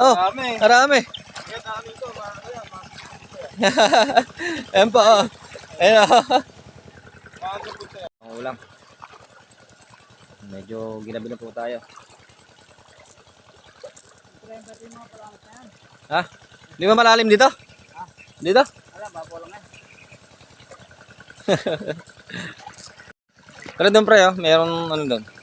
Oh, Marami. marami. Kaya dami mga Ayan po, oh. Ayan, oh. sa'yo. Ang ulam. Medyo ginabi na po tayo. Ha? Di ba malalim dito? Dito? Wala, bago lang eh. Pero doon pre, oh, mayroon ano doon.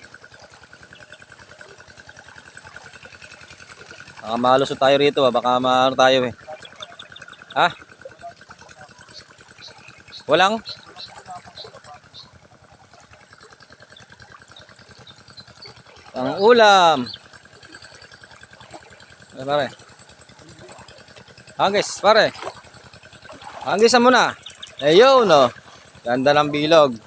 Baka malusot tayo rito, ah. baka maano tayo eh. Ha? Walang? Ang ulam. Ano pare? Hagis, pare. Hagisan mo na. Ayun, no. Ganda ng bilog.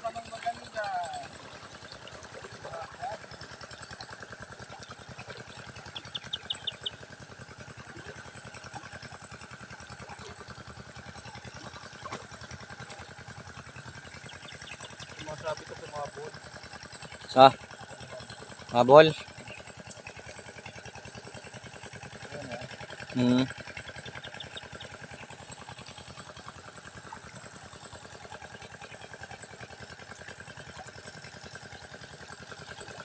Sa? Mabol? Hmm.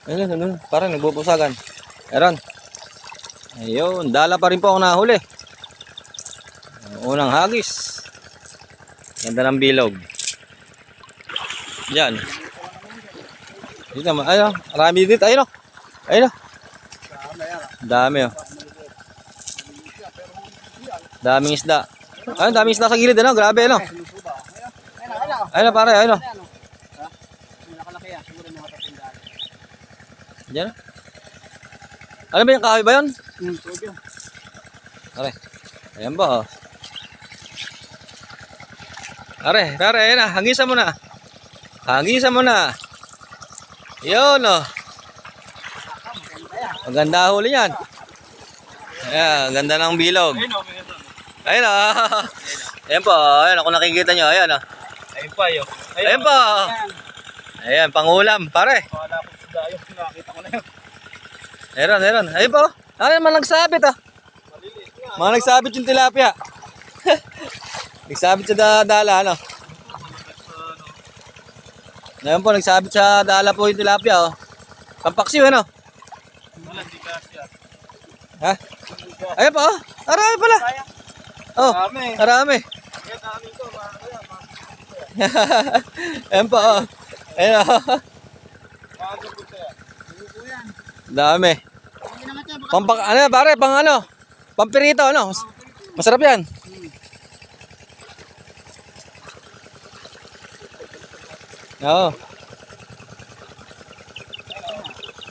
Ayun, ayun, parang nagbubusagan. Meron. Ayun, dala pa rin po ako nahuli. Ang Unang hagis. Ganda ng bilog. Yan. Dito naman, ayun, marami dito, ayun o. Ayun o. Dami o. Daming isda. Ayun, daming isda sa gilid, ano? Grabe, ano? Ayun. Ayun, pare, ayun o. Ayun, ha? Nakalaki yan. Siguro mga tatindaan. Diyan. Ano ba yung kahoy ba yun? Hmm, tuyo. Pare. Ayan ba, oh. Pare, pare, ayun na. Hangisan mo na. Hangisan mo na. Yun, oh. Maganda huli yan. Ayan, ganda ng bilog. Ayun, oh. Ayun, oh. Ayan po, ayan, kung nakikita nyo, ayan, oh. Ayun pa, yun. Ayun po. Ayan. Pangulam, pare. Wala ko sa dayo. Nakakita ko na yun. Meron, meron. Ayun po. Ano naman nagsabit, ah. Mga nagsabit yung tilapia. nagsabit sa da- dala, ano? Ngayon po, nagsabit sa dala po yung tilapia, oh. Pampaksiw, ano? Wala, ah. Ha? Ayun po, oh. Marami pala. Oh, dami to, mga kaya, mga Ayun po, oh. Ayun, oh. Dami. Hindi naman yan. baka- Pampak, ano, pare, pang ano? Pampirito, ano? Mas- Masarap yan. Oo.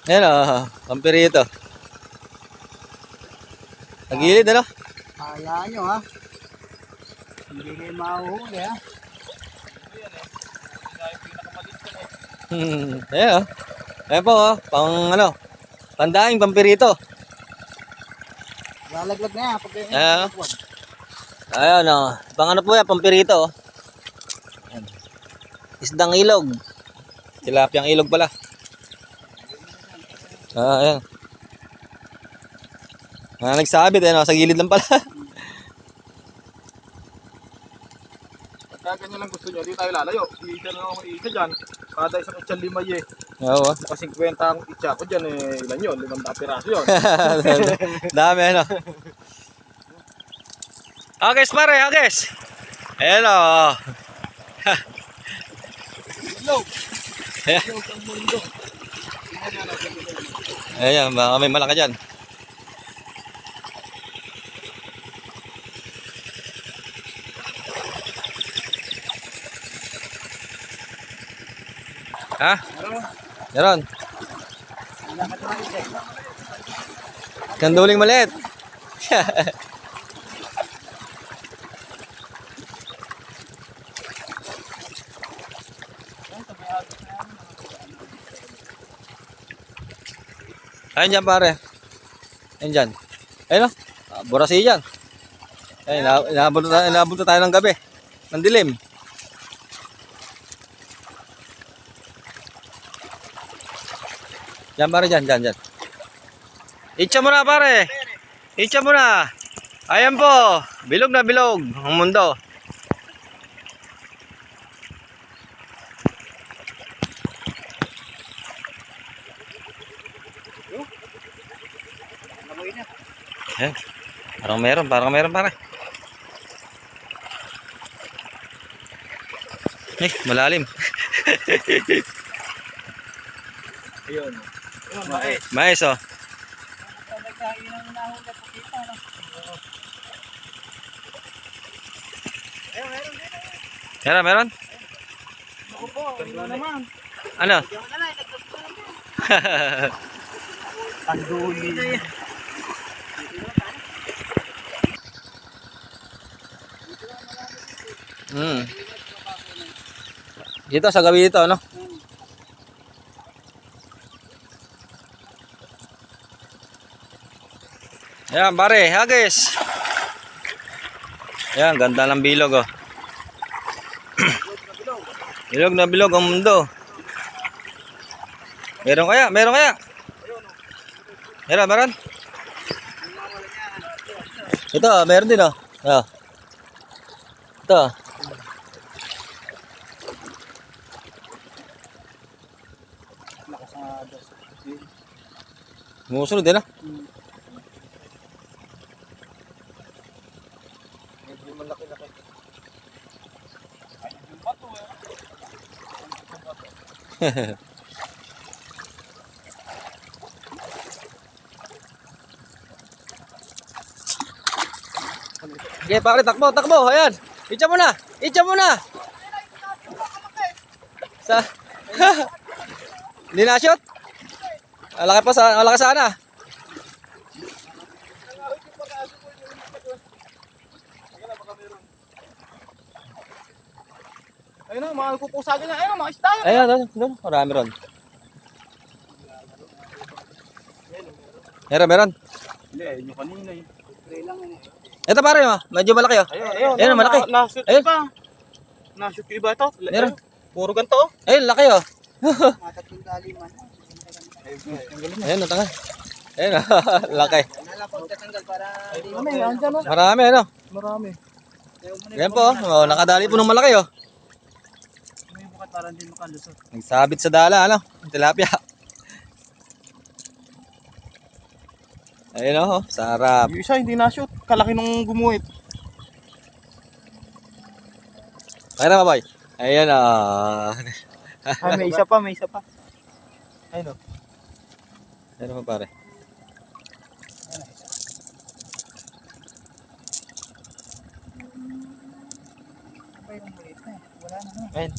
Yan o, pampirito. Nagilid, ano? Kaya nyo ha. Hindi kayo mahuhuli ha. Hmm, ayan o. Ayan po o, pang ano, pandaing pampirito. Lalaglag na yan. Pag Ah. Ayan o, pang ano po yan, pampirito o. Isdang ilog. Tilapiyang ilog pala. Ah, ayan. Ah, nagsabit, ayan o, sa gilid lang pala. Pagka ganyan lang gusto nyo, di tayo lalayo. Isa na ako isa dyan. Kada isang itcha lima ye. Oo. Naka 50 ang itcha ko dyan eh. Ilan yun? Limang piraso yun. Dami ano. Agis pare, agis. Ayan Ayan. Ilog ang mundo. Ayan, baka may malaki dyan. Ha? Meron. Kanduling maliit. Ayun dyan pare. Ayun dyan. Ayun o. Ah, burasi dyan. Ayun, tayo- tayo ng gabi. Ng dilim. Dyan pare, dyan, dyan, dyan. Itcha mo pare. Itcha mo na. Ayan po. Bilog na bilog ang mundo. Parang meron, parang meron pare. Eh, malalim. Ayun. Mais. Mais oh. Meron, meron? Ako po, ano naman. Ano? Anduli. Hmm. Dito sa gabi dito, no? Ayan, pare, hagis. Ayan, ganda ng bilog, oh. bilog na bilog ang mundo. Meron kaya? Meron kaya? Meron, meron? Ito, meron din, oh. Oh. Ito. Musunod din, ah. Medyo malaki-laki. Ay, yung bato eh. Okay, pare, takbo, takbo. Ayan. Itcha mo na. Itcha mo na. Sa... Hindi na shoot? Malaki pa sa... Malaki sana. Ayun na, mga kupusagin na. Ayun na, mga isda yun. Ayan, doon. Doon. Marami ron. Meron, meron. Hindi, ayun yung kanina eh. Ito pare, oh. medyo malaki oh. Ayun, ayun. Ayun, malaki. Na, na-shoot Ayun. pa. Na-shoot yung iba ito. Meron. Ayun, Puro ganito oh. Ayun, laki oh. Matatlong daliman. Natanggal. Ayun, oh. laki. May, andyan oh. Marami, ano. Marami. Ayan po, oh. oh. Nakadali po ng malaki oh. May bukat para hindi makalusot. Nagsabit sa dala, ano? Tilapia. Ayun oh, sarap. Yung isa hindi na-shoot. Kalaki nung gumuhit. Kaya na boy. Ayun oh. Ay, may isa pa, may isa pa. Ayun oh. Ayun pa pare. Ayun.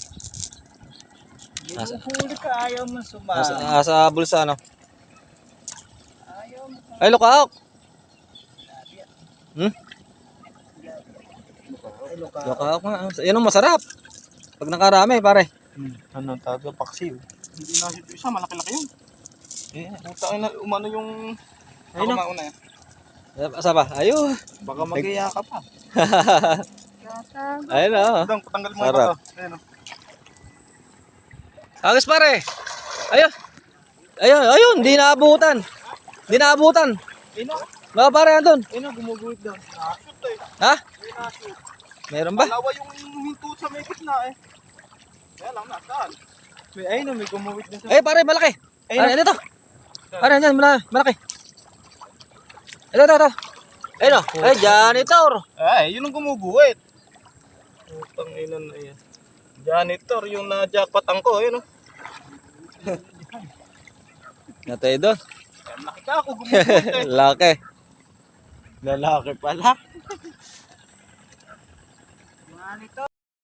Nasa- Huli ka, ayaw mo sumama. Nasa, nasa bulsa, ano? Ayaw. Ay, lukaok. Hmm? Lukaok nga. Yan ang masarap. Pag nakarami, pare. Hmm. Ano, taga paksiw. Hindi na yung isa, malaki-laki yun. Eh, puta na, umano yung... Ayun Ako na. mauna eh. Asa ba? Ayun. Baka mag-iya ka pa. Ayun oh. Dang, patanggal mo ito. Ayun oh. Agos pare. Ayun. Ayun, ayun. Di naabutan. Di naabutan. Oh. Mga pare, andun. Oh, gumuguhit daw. Eh. Ha? Meron ba? Malawa yung hinto sa may gitna eh. Kaya lang, nasaan? May ayun oh, may gumuhit na sa... Eh, pare, malaki. Ayun Pare, ito. Pare, andyan, mala- malaki. Ito, ito, ito. Ayun o. Ay, janitor. Ay, yun ang gumuguhit. Putang ina na yan. Janitor, yung na-jackpotan ko, ayun oh. Natay doon. Ay, Nakita ako gumuguhit eh. Laki. Lalaki pala. Janitor.